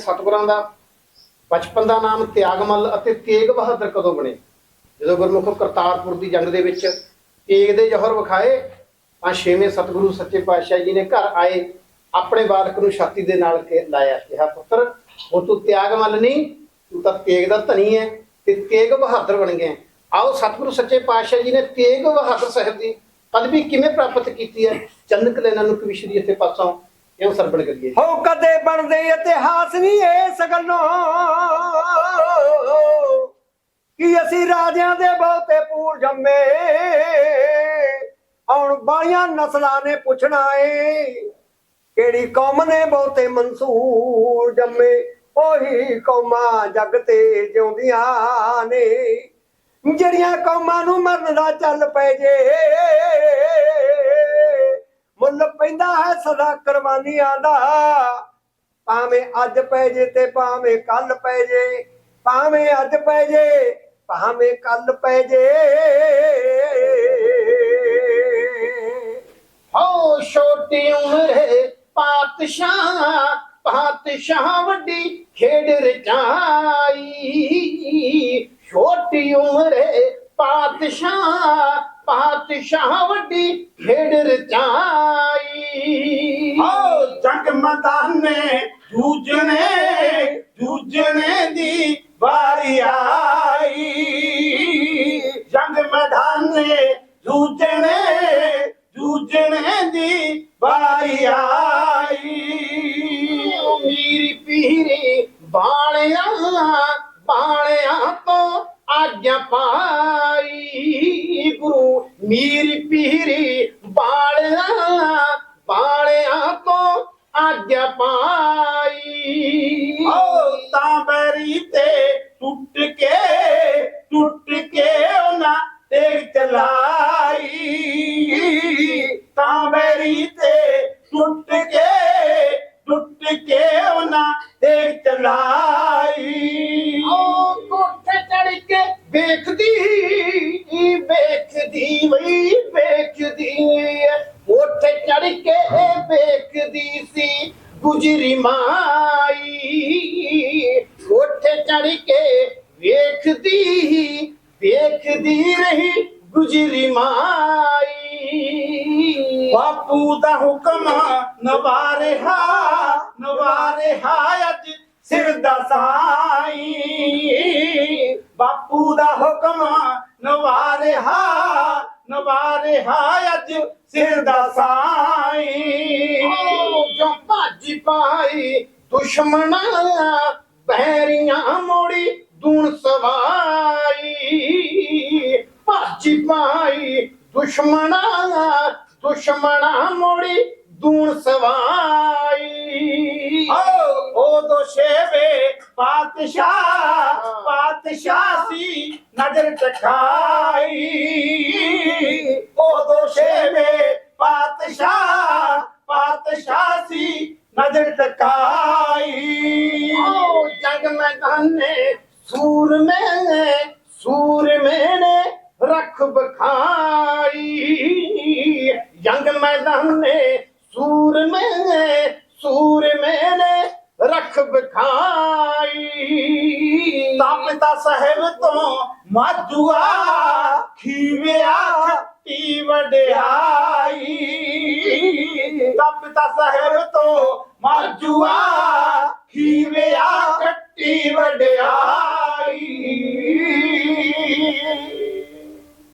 ਸਤਿਗੁਰਾਂ ਦਾ ਬਚਪਨ ਦਾ ਨਾਮ ਤਿਆਗਮਲ ਅਤੇ ਤੇਗ ਬਹਾਦਰ ਕਦੋਂ ਬਣੇ? ਜਦੋਂ ਗੁਰਮੁਖ ਕਰਤਾਰਪੁਰ ਦੀ ਜੰਗ ਦੇ ਵਿੱਚ ਤੇਗ ਦੇ ਜੋਹਰ ਵਿਖਾਏ, ਤਾਂ ਛੇਵੇਂ ਸਤਿਗੁਰੂ ਸੱਚੇ ਪਾਤਸ਼ਾਹ ਜੀ ਨੇ ਘਰ ਆਏ, ਆਪਣੇ ਬਾਲਕ ਨੂੰ ਛਾਤੀ ਦੇ ਨਾਲ ਲਾਇਆ, ਕਿਹਾ, ਪੁੱਤਰ ਉਹ ਤੂੰ ਤਿਆਗਮੱਲ ਨਹੀਂ, ਤੂੰ ਤਾਂ ਤੇਗ ਦਾ ਧਨੀ ਹੈ ਤੇ ਤੇਗ ਬਹਾਦਰ ਬਣ ਗਿਆ ਆਓ ਸਤਿਗੁਰੂ ਸੱਚੇ ਪਾਤਸ਼ਾਹ ਜੀ ਨੇ ਤੇਗ ਬਹਾਦਰ ਸਾਹਿਬ ਦੀ ਪਦਵੀ ਕਿਵੇਂ ਪ੍ਰਾਪਤ ਕੀਤੀ ਹੈ? ਚੰਦ ਲੈਣਾ ਨੂੰ ਕਵਿਸ਼ਰੀ ਇੱਥੇ ਪਾਸੋਂ ਇਉਂ ਸਰਵਣ ਕਰੀਏ ਹੋ ਕਦੇ ਬਣਦੇ ਇਤਿਹਾਸ ਨਹੀਂ ਇਸ ਗੱਲੋਂ। ਕਿ ਅਸੀਂ ਰਾਜਿਆਂ ਦੇ ਬਹੁਤੇ ਪੂਰ ਜੰਮੇ। ਹੁਣ ਬਾਲੀਆਂ ਨਸਲਾਂ ਨੇ ਪੁੱਛਣਾ ਏ, ਕਿਹੜੀ ਕੌਮ ਨੇ ਬਹੁਤੇ ਮਨਸੂਰ ਜੰਮੇ? ਉਹੀ ਕੌਮਾਂ ਜਗ ਤੇ ਜਿਉਂਦੀਆਂ ਨੇ। ਜਿਹੜੀਆਂ ਕੌਮਾਂ ਨੂੰ ਮਰਨ ਦਾ ਚੱਲ ਪੈ ਜੇ ਮੁੱਲ ਹੈ, ਸਦਾ ਕੁਰਬਾਨੀ ਦਾ। ਭਾਵੇਂ ਅੱਜ ਪੈ ਜੇ ਤੇ ਭਾਵੇਂ ਕੱਲ ਪੈ ਜੇ, ਭਾਵੇਂ ਅੱਜ ਪੈ ਜੇ, ਭਾਵੇਂ ਕੱਲ ਪੈ ਜੇ। ਹੋ ਛੋਟੀ ਉਮਰੇ ਪਾਤਸ਼ਾਹ ਪਾਤਸ਼ਾਹ ਵੱਡੀ ਖੇਡ ਰਚਾਈ। ਛੋਟੀ ਉਮਰੇ ਪਾਤਸ਼ਾਹ ਪਾਤਸ਼ਾਹ ਵੱਡੀ ਖੇਡ ਰਚਾਈ। ਜੰਗ ਮੈਦਾਨੇ ਜੂਝਣੇ ਜੂਝਣੇ ਦੀ ਵਾਰੀ ਆਈ। ਜੰਗ ਮੈਦਾਨੇ ਜੂਝਣੇ ਜੂਝਣੇ ਦੀ ਵਾਰੀ ਆਈ। ਮੇਰੀ ਪੀਰੀ ਬਾਲਿਆਂ ਬਾਲਿਆਂ ਤੋਂ ਆਗਿਆ ਪਾ ਪਾਈ। ਆਓ ਤਾਂ ਬੈਰੀ ਤੇ ਟੁੱਟ ਕੇ ਟੁੱਟ ਕੇ ਉਹਨਾਂ ਚਲਾਈ। ਤਾਂ ਬੈਰੀ ਤੇ ਟੁੱਟ ਕੇ ਟੁੱਟ ਕੇ ਉਹਨਾਂ ਤੇਗ ਚਲਾਈ। ਓ ਕੋਠੇ ਚੜ ਕੇ ਵੇਖਦੀ ਵੇਖਦੀ ਵਈ ਵੇਖਦੀ ਕੋਠੇ ਚੜ ਕੇ ਵੇਖਦੀ ਸੀ ਗੁਜਰੀ ਮਾਈ ਕੋਠੇ ਚੜ ਕੇ ਵੇਖਦੀ ਵੇਖਦੀ ਰਹੀ ਗੁਜਰੀ ਮਾਈ। ਬਾਪੂ ਦਾ ਹੁਕਮ ਨਵਾਰਿਹਾ ਨਵਾਰਿਹਾ ਅੱਜ ਸਿਰ ਦਾ ਸਾਈ। ਬਾਪੂ ਦਾ ਹੁਕਮ ਨਵਾਰਿਹਾ ਨਵਾਰਿਹਾ ਅੱਜ ਸਿਰ ਦਾ ਸਾਈ। ਪਾਈ ਦੁਸ਼ਮਣਾਂ ਬਹਿਰੀਆਂ ਮੋੜੀ ਦੂਣ ਸਵਾਈ। ਭੱਜ ਪਾਈ ਦੁਸ਼ਮਣਾਂ ਦੁਸ਼ਮਣਾਂ ਮੋੜੀ ਦੂਣ ਸਵਾਈ। ਓ ਉਹ ਦੋ ਸ਼ੇਵੇ ਪਾਤਸ਼ਾਹ ਪਾਤਸ਼ਾਹ ਸੀ ਨਜ਼ਰ ਟਕਾਈ। ਉਹ ਦੋ ਸ਼ੇਵੇ ਪਾਤਸ਼ਾਹ ਪਾਤਸ਼ਾਹ ਸੀ ਨਜ਼ਰ ਟਕਾਈ ਓ ਜਗ ਮੈਦਾਨੇ ਸੂਰ ਮੈਂ ਸੂਰ ਮੈਨੇ ਰਖ ਬਖਾਈ। ਜੰਗ ਮੈਦਾਨੇ ਸੂਰ ਮੈਂ ਸੂਰ ਮੈਨੇ ਰਖ ਬਖਾਈ। ਤਾਂ ਪਿਤਾ ਸਾਹਿਬ ਤੋਂ ਮਾਜੂਆ ਖੀਵਿਆ ਖੱਟੀ ਵਡਿਆਈ। ਤਾਂ ਪਿਤਾ ਸਾਹਿਬ ਤੋਂ ਮਾਜੂਆ